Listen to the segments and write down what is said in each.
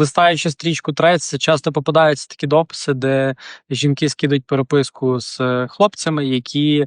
Листаючи стрічку Трец, часто попадаються такі дописи, де жінки скидуть переписку з е, хлопцями, які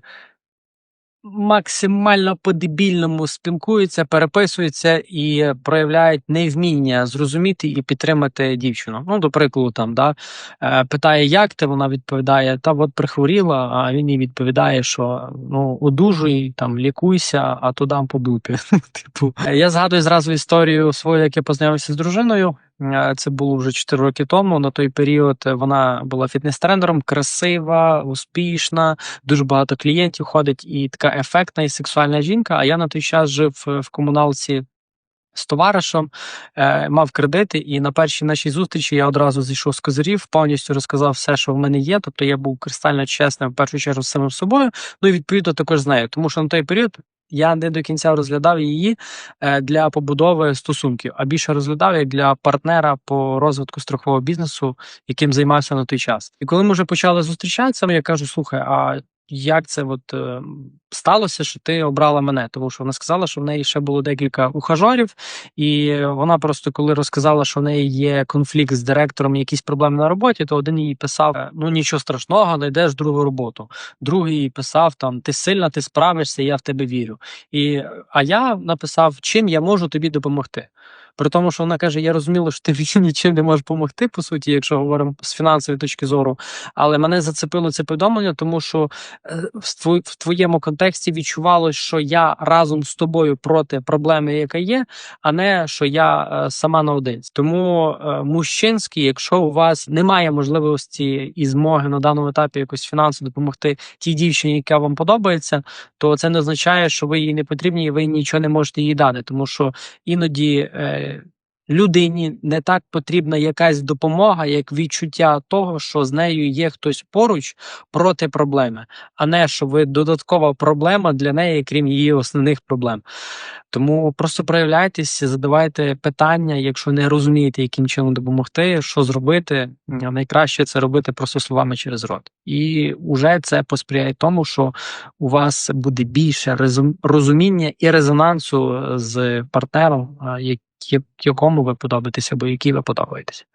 максимально по-дебільному спілкуються, переписуються і проявляють невміння зрозуміти і підтримати дівчину. Ну, до прикладу, там да, е, питає, як ти? Вона відповідає, та от прихворіла, а він їй відповідає, що ну одужуй, там лікуйся, а то дам по дупі. Типу, я згадую зразу історію свою, як я познайомився з дружиною. Е, Це було вже 4 роки тому. На той період е, вона була фітнес-тренером, красива, успішна, дуже багато клієнтів ходить, і така ефектна і сексуальна жінка. А я на той час жив е, в комуналці. З товаришем мав кредити, і на першій нашій зустрічі я одразу зійшов з козирів, повністю розказав все, що в мене є. Тобто я був кристально чесним в першу чергу з самим собою. Ну і відповідно також з нею. Тому що на той період я не до кінця розглядав її е, для побудови стосунків, а більше розглядав як для партнера по розвитку страхового бізнесу, яким займався на той час. І коли ми вже почали зустрічатися, я кажу: слухай, а як це от е, сталося, що ти обрала мене? Тому що вона сказала, що в неї ще було декілька ухажорів, і вона просто коли розказала, що в неї є конфлікт з директором, якісь проблеми на роботі, то один їй писав: е, ну нічого страшного, знайдеш другу роботу. Другий їй писав там: Ти сильна, ти справишся, я в тебе вірю. І, а я написав, чим я можу тобі допомогти. При тому, що вона каже: Я розуміла, що ти нічим не можеш допомогти, по суті, якщо говоримо з фінансової точки зору. Але мене зацепило це повідомлення, тому що е, в твоєму контексті відчувалось, що я разом з тобою проти проблеми, яка є, а не що я е, сама наодинці. Тому е, мужчинський, якщо у вас немає можливості і змоги на даному етапі якось фінансово допомогти тій дівчині, яка вам подобається, то це не означає, що ви їй не потрібні і ви нічого не можете їй дати, тому що іноді. Людині не так потрібна якась допомога, як відчуття того, що з нею є хтось поруч проти проблеми, а не що ви додаткова проблема для неї, крім її основних проблем. Тому просто проявляйтесь, задавайте питання, якщо не розумієте, яким чином допомогти, що зробити. Найкраще це робити просто словами через рот. І вже це посприяє тому, що у вас буде більше розуміння і резонансу з партнером, якому ви подобаєтеся, або який ви подобаєтесь.